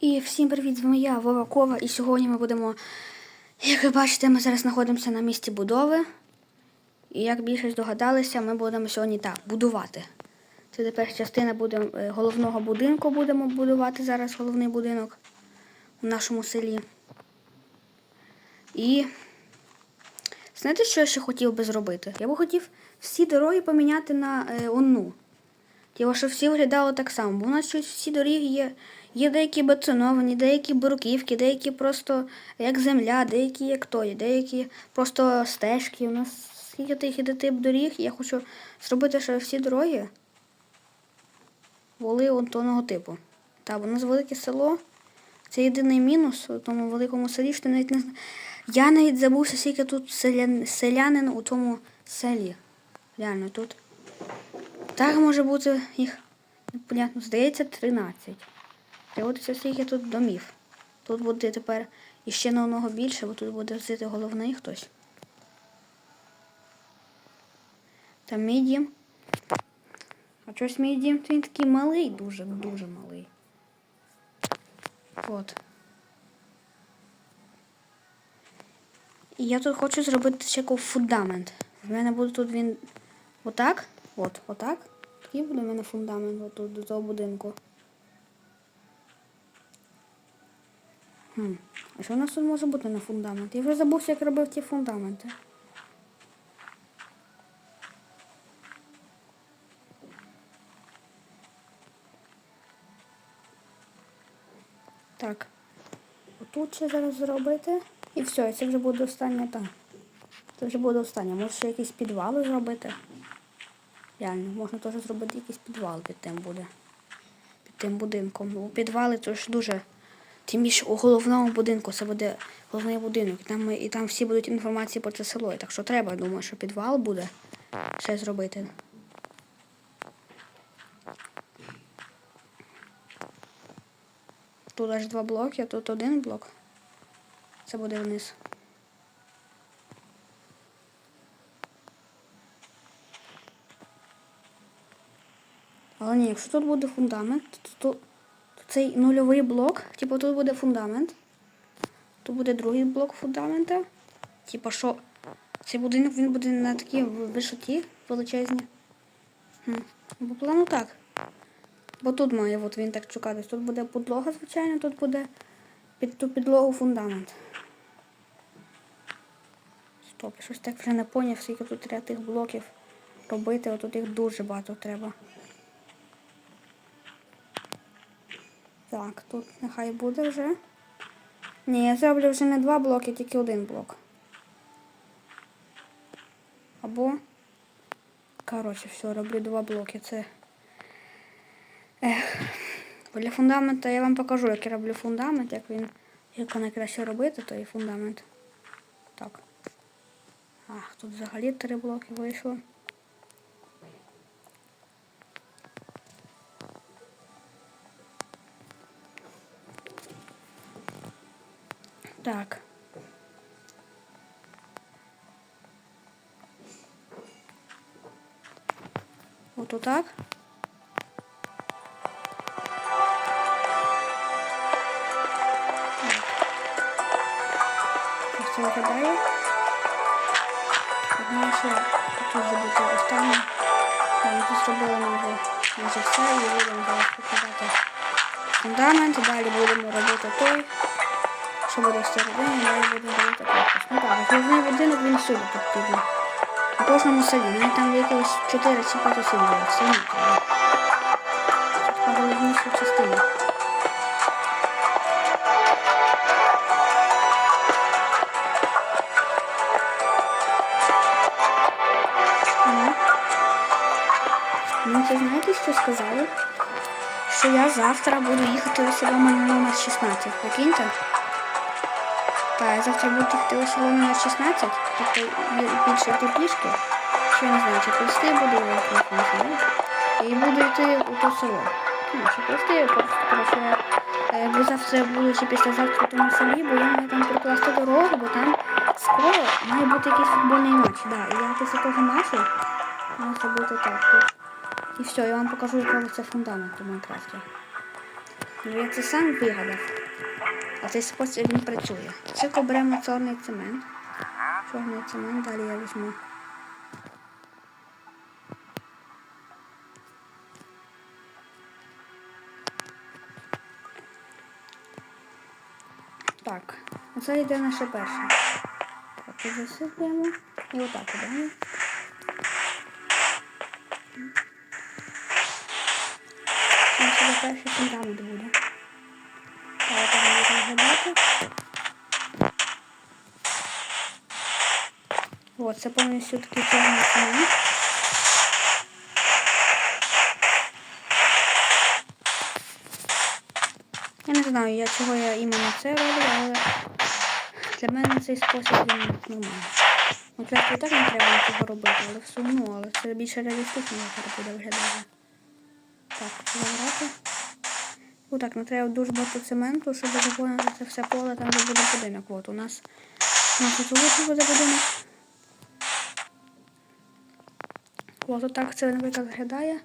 І всім привіт, з вами я, Вова Кова. І сьогодні ми будемо, як ви бачите, ми зараз знаходимося на місці будови. І як більше здогадалися, ми будемо сьогодні так, будувати. Це тепер частина буде, е, головного будинку будемо будувати зараз головний будинок у нашому селі. І знаєте, що я ще хотів би зробити? Я би хотів всі дороги поміняти на е, одну. Ті, щоб всі виглядало так само. Бо у нас щось всі дороги є. Є деякі бетоновані, деякі бруківки, деякі просто як земля, деякі як той, деякі просто стежки. У нас скільки тих іде тип доріг. Я хочу зробити, щоб всі дороги були одного типу. Так, у нас велике село. Це єдиний мінус у тому великому селі, що навіть не Я навіть забувся, скільки тут селян... селянин у тому селі. Реально тут. Так може бути їх, здається, 13. Дивитися, скільки тут домів. Тут буде тепер іще на одного більше, бо тут буде жити головний хтось. Там мій дім. А щось мій дім, він такий малий, дуже, дуже малий. От. І я тут хочу зробити ще фундамент. В мене буде тут він отак. От, отак. Такий буде в мене фундамент отут до того будинку. Хм. А що у нас тут може бути на фундамент? Я вже забувся, як робив ті фундаменти. Так. Отут ще зараз зробити. І все, це вже буде останнє так. Це вже буде останнє. Може ще якісь підвали зробити. Реально, можна теж зробити якийсь підвал під тим буде. Під тим будинком. Бо підвали це ж дуже. Тим більше у головному будинку це буде головний будинок. Там, і там всі будуть інформації про це село. Так що треба, думаю, що підвал буде ще зробити. Тут аж два блоки, а тут один блок. Це буде вниз. Але ні, якщо тут буде фундамент, то, то цей нульовий блок, типу тут буде фундамент. Тут буде другий блок фундамента. Типу, що цей будинок він буде на такій висоті величезній. По плану так. Бо тут має от він так шукатись. Тут буде підлога, звичайно, тут буде під ту підлогу фундамент. Стоп, щось так вже не поняв, скільки тут треба тих блоків робити, отут їх дуже багато треба. Так, тут нехай буде вже. Ні, я зроблю вже не два блоки, тільки один блок. Або. Коротше, все, роблю два блоки. Це. Ех. Для фундамента я вам покажу, як я роблю фундамент, як він. Як найкраще робити, то і фундамент. Так. Ах, тут взагалі три блоки вийшло. Так. Вот отак. Ось це виглядає. Одне ще тут забути останнє. Ми тут зробили ми вже майже все і будемо зараз показати фундамент. Далі будемо робити той. Що буде всередині, далі будемо робити корпус. Ну так, головний будинок він всюди тут піде. У кожному селі. Навіть там якось 4 чи 5 осіб було. Все не треба. Це така головніша частина. Ну. Ну, це знаєте, сказали? Що я завтра буду їхати у село номер 16. Прикиньте? Так, я завтра буду у село номер 16, тобто бі- більше йти пішки. Що я не знаю, чи пусти буду, як не знаю. І буду йти у то село. Ну, чи пусти, просто коротше, е, завтра буду чи післязавтра в тому селі, бо я маю там прокласти дорогу, бо там скоро має бути якийсь футбольний матч. Да. І я після того матчу маю зробити так тут. І все, я вам покажу, який це фундамент у Майнкрафті. Ну я це сам вигадав. А цей спосіб він працює. Спочатку беремо чорний цемент. Чорний цемент, далі я візьму. Так, оце йде наше перше. Так, засипаємо і отак ідемо. Собі перший фундамент буде. Так, там буде виглядати. От, це повністю такий чорний цемент. Я не знаю, я чого я іменно це роблю, але для мене цей спосіб він нормальний. Ну, краще так не треба нічого робити, але все одно, але це більше реалістично як буде виглядати. Так, забрати. Отак, не треба дуже багато цементу, щоб заповнити це все поле, там де буде будинок. От у нас у нас тут буде будинок. От отак це, наприклад, виглядає.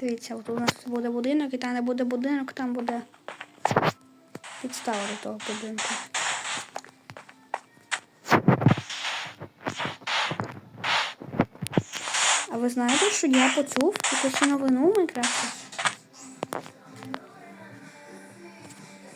Дивіться, от у нас буде будинок, і там де буде будинок, там буде підстава до того будинку. А ви знаєте, що я почув якусь новину в Майнкрафті,